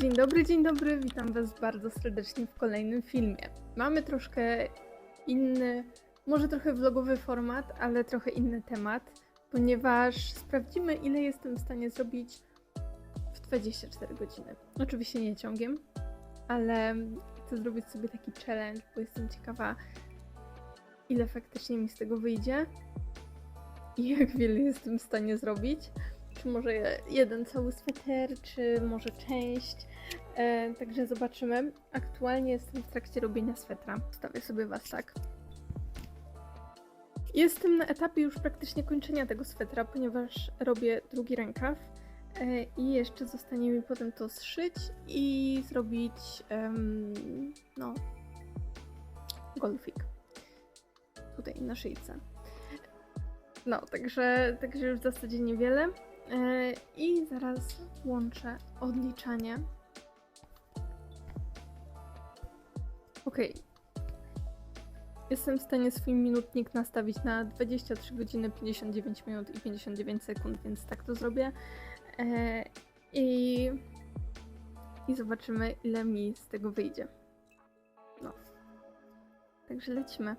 Dzień dobry, dzień dobry, witam Was bardzo serdecznie w kolejnym filmie. Mamy troszkę inny, może trochę vlogowy format, ale trochę inny temat, ponieważ sprawdzimy, ile jestem w stanie zrobić w 24 godziny. Oczywiście nie ciągiem, ale chcę zrobić sobie taki challenge, bo jestem ciekawa, ile faktycznie mi z tego wyjdzie i jak wiele jestem w stanie zrobić. Czy może jeden cały sweter, czy może część. E, także zobaczymy. Aktualnie jestem w trakcie robienia swetra. Stawię sobie was tak. Jestem na etapie już praktycznie kończenia tego swetra, ponieważ robię drugi rękaw. E, I jeszcze zostanie mi potem to zszyć i zrobić em, no golfik. Tutaj na szyjce. No, także, także już w zasadzie niewiele. E, I zaraz włączę odliczanie. Ok. Jestem w stanie swój minutnik nastawić na 23 godziny 59 minut i 59 sekund, więc tak to zrobię. E, I, I zobaczymy, ile mi z tego wyjdzie. No. Także lecimy.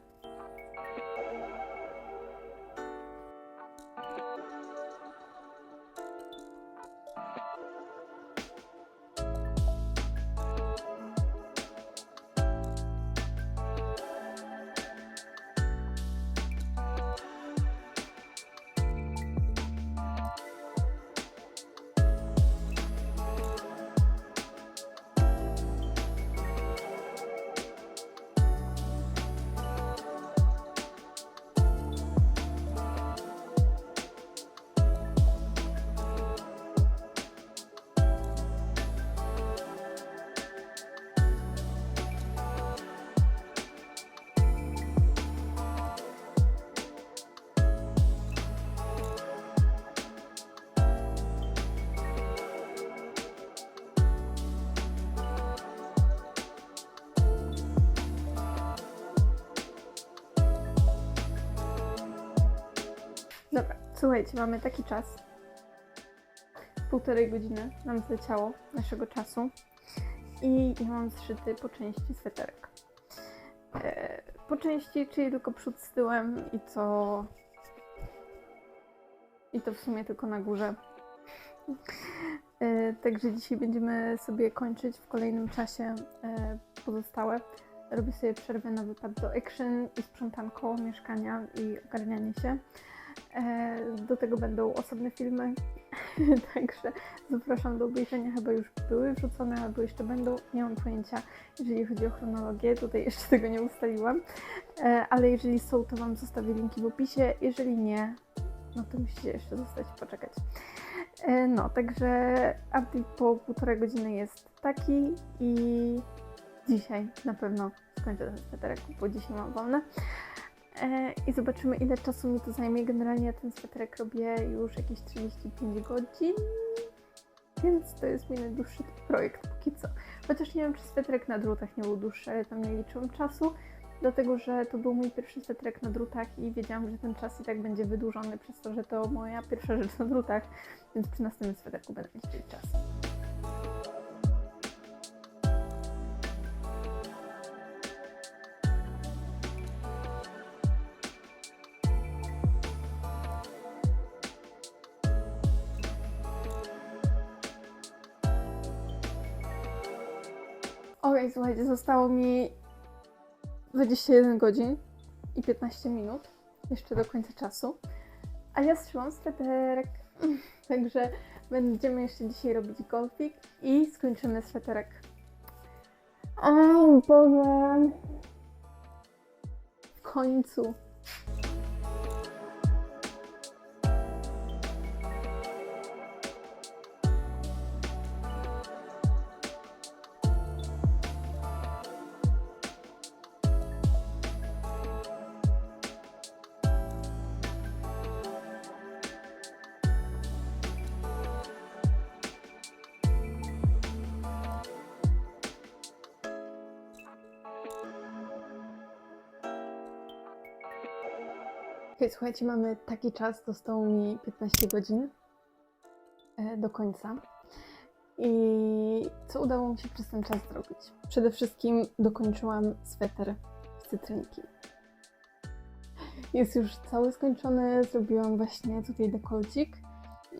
Słuchajcie, mamy taki czas. Półtorej godziny nam zleciało naszego czasu. I ja mam zszyty po części sweterek. E, po części, czyli tylko przód z tyłem i to... I to w sumie tylko na górze. E, także dzisiaj będziemy sobie kończyć w kolejnym czasie e, pozostałe. Robię sobie przerwę na wypad do action i sprzątanko mieszkania i ogarnianie się. E, Do tego będą osobne filmy, także zapraszam do obejrzenia. Chyba już były wrzucone albo jeszcze będą, nie mam pojęcia, jeżeli chodzi o chronologię. Tutaj jeszcze tego nie ustaliłam, E, ale jeżeli są, to Wam zostawię linki w opisie. Jeżeli nie, no to musicie jeszcze zostać poczekać. E, No, także update po półtorej godziny jest taki i dzisiaj na pewno skończę ten sweterek, bo dzisiaj mam wolne. E, I zobaczymy, ile czasu mi to zajmie. Generalnie ten sweterek robię już jakieś 35 godzin, więc to jest mój najdłuższy projekt póki co. Chociaż nie wiem, czy sweterek na drutach nie był dłuższy, ale tam nie liczyłam czasu, dlatego że to był mój pierwszy sweterek na drutach i wiedziałam, że ten czas i tak będzie wydłużony przez to, że to moja pierwsza rzecz na drutach, więc przy następnym sweterku będę liczyć czas. Okej, słuchajcie, zostało mi 21 godzin i 15 minut jeszcze do końca czasu. A ja zszyłam sweterek, także będziemy jeszcze dzisiaj robić golfik i skończymy sweterek. O Boże! W końcu. Okej, słuchajcie, mamy taki czas, zostało mi 15 godzin e, do końca. I co udało mi się przez ten czas zrobić? Przede wszystkim dokończyłam sweter z cytrynki. Jest już cały skończony, zrobiłam właśnie tutaj dekolcik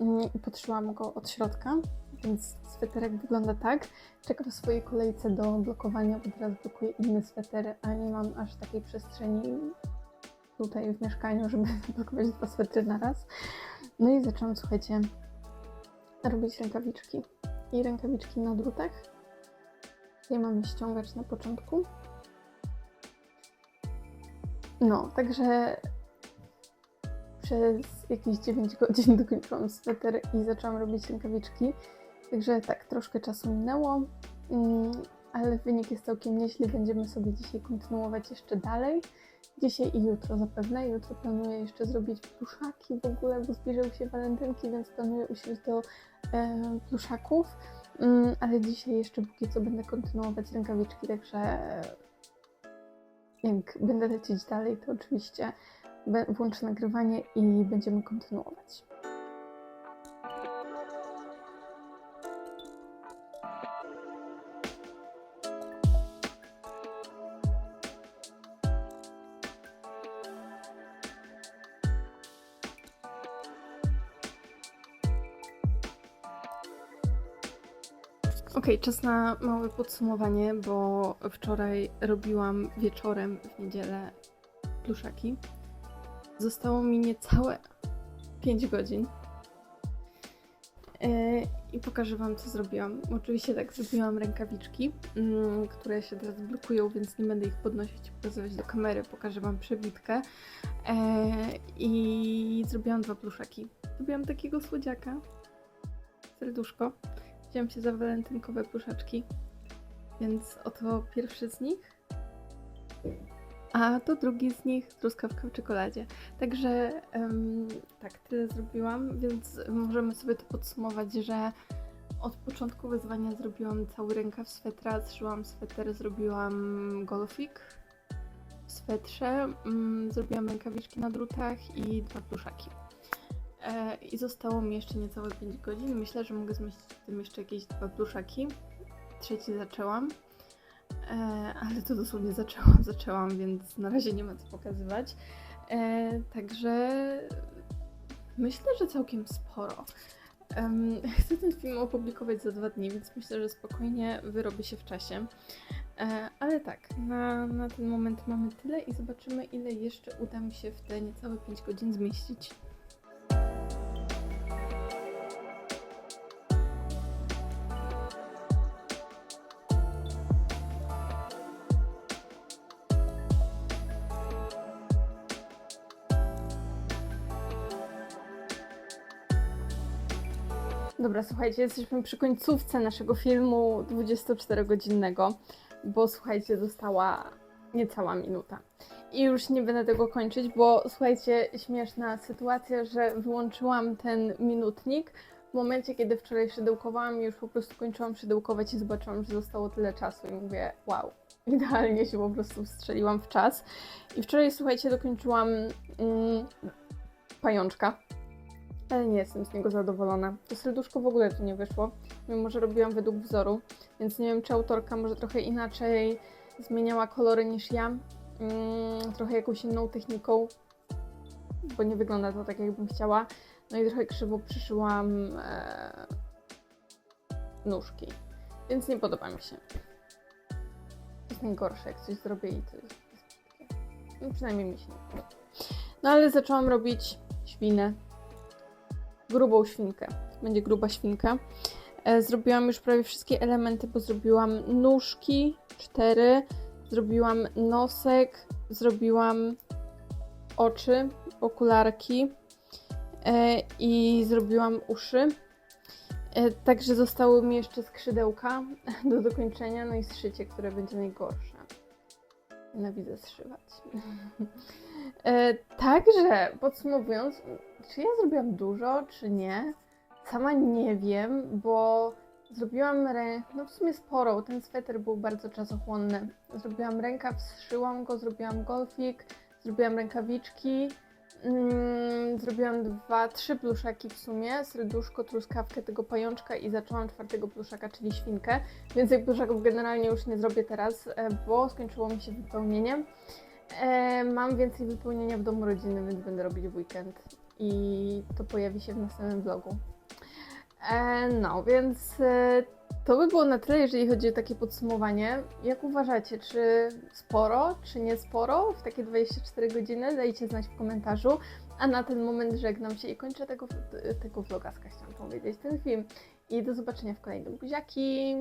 mm, i podszyłam go od środka, więc sweterek wygląda tak. Czekam w swojej kolejce do blokowania, bo teraz blokuję inny sweter, a nie mam aż takiej przestrzeni tutaj w mieszkaniu, żeby blokować dwa swetry na raz. No i zaczęłam, słuchajcie, robić rękawiczki. I rękawiczki na drutach. Tutaj mamy ściągacz na początku. No, także przez jakieś 9 godzin dokończyłam sweter i zaczęłam robić rękawiczki. Także tak, troszkę czasu minęło, mm, ale wynik jest całkiem nieźle. Będziemy sobie dzisiaj kontynuować jeszcze dalej. Dzisiaj i jutro zapewne. Jutro planuję jeszcze zrobić pluszaki w ogóle, bo zbliżają się walentynki, więc planuję usiąść do e, pluszaków. Mm, ale dzisiaj jeszcze póki co będę kontynuować rękawiczki, także jak będę lecieć dalej, to oczywiście włączę nagrywanie i będziemy kontynuować. Okej, czas na małe podsumowanie, bo wczoraj robiłam wieczorem w niedzielę pluszaki. Zostało mi niecałe 5 godzin. Yy, I pokażę Wam, co zrobiłam. Oczywiście tak, zrobiłam rękawiczki, mm, które się teraz blokują, więc nie będę ich podnosić i pokazywać do kamery. Pokażę Wam przebitkę. Yy, I zrobiłam dwa pluszaki. Zrobiłam takiego słodziaka. Serduszko. Wziąłem się za walentynkowe pluszaczki, więc oto pierwszy z nich. A to drugi z nich truskawka w czekoladzie. Także em, tak, tyle zrobiłam, więc możemy sobie to podsumować, że od początku wyzwania zrobiłam cały rękaw swetra, zszyłam sweter, zrobiłam golfik w swetrze, mm, zrobiłam rękawiczki na drutach i dwa pluszaki. E, I zostało mi jeszcze niecałe 5 godzin. Myślę, że mogę zmieścić w tym jeszcze jakieś dwa pluszaki. Trzeci zaczęłam. E, ale to dosłownie zaczęłam, zaczęłam, więc na razie nie ma co pokazywać. E, także myślę, że całkiem sporo. Chcę ten film opublikować za dwa dni, więc myślę, że spokojnie wyrobię się w czasie. Ale tak, na, na ten moment mamy tyle i zobaczymy, ile jeszcze uda mi się w te niecałe 5 godzin zmieścić. Dobra, słuchajcie, jesteśmy przy końcówce naszego filmu 24-godzinnego, bo słuchajcie, została niecała minuta. I już nie będę tego kończyć, bo słuchajcie, śmieszna sytuacja, że wyłączyłam ten minutnik w momencie, kiedy wczoraj szydełkowałam i już po prostu kończyłam szydełkować i zobaczyłam, że zostało tyle czasu i mówię, wow, idealnie się po prostu wstrzeliłam w czas. I wczoraj, słuchajcie, dokończyłam mm, pajączka ale nie jestem z niego zadowolona. To serduszko w ogóle tu nie wyszło, mimo że robiłam według wzoru, więc nie wiem, czy autorka może trochę inaczej zmieniała kolory niż ja, mm, trochę jakąś inną techniką, bo nie wygląda to tak, jakbym chciała. No i trochę krzywo przyszyłam e, nóżki, więc nie podoba mi się. To jest najgorsze, jak coś zrobię i to jest. No, przynajmniej mi się nie podoba. No ale zaczęłam robić świnę grubą świnkę. Będzie gruba świnka. E, Zrobiłam już prawie wszystkie elementy, bo zrobiłam nóżki, cztery, zrobiłam nosek, zrobiłam oczy, okularki e, i zrobiłam uszy. E, Także zostały mi jeszcze skrzydełka do dokończenia, no i zszycie, które będzie najgorsze. Nienawidzę zszywać. E, Także podsumowując, czy ja zrobiłam dużo, czy nie? Sama nie wiem, bo zrobiłam rę... no w sumie sporo, ten sweter był bardzo czasochłonny. Zrobiłam rękaw, zszyłam go, zrobiłam golfik, zrobiłam rękawiczki, Mm, zrobiłam dwa, trzy pluszaki w sumie, serduszko, truskawkę tego pajączka i zaczęłam czwartego pluszaka, czyli świnkę. Więcej pluszaków generalnie już nie zrobię teraz, e, bo skończyło mi się wypełnienie. E, mam więcej wypełnienia w domu rodziny, więc będę robić w weekend i to pojawi się w następnym vlogu. E, no, więc e, to by było na tyle, jeżeli chodzi o takie podsumowanie. Jak uważacie, czy sporo, czy nie sporo w takie 24 godziny? Dajcie znać w komentarzu. A na ten moment żegnam się i kończę tego, tego vloga, chciałam powiedzieć, ten film. I do zobaczenia w kolejnym buziaki.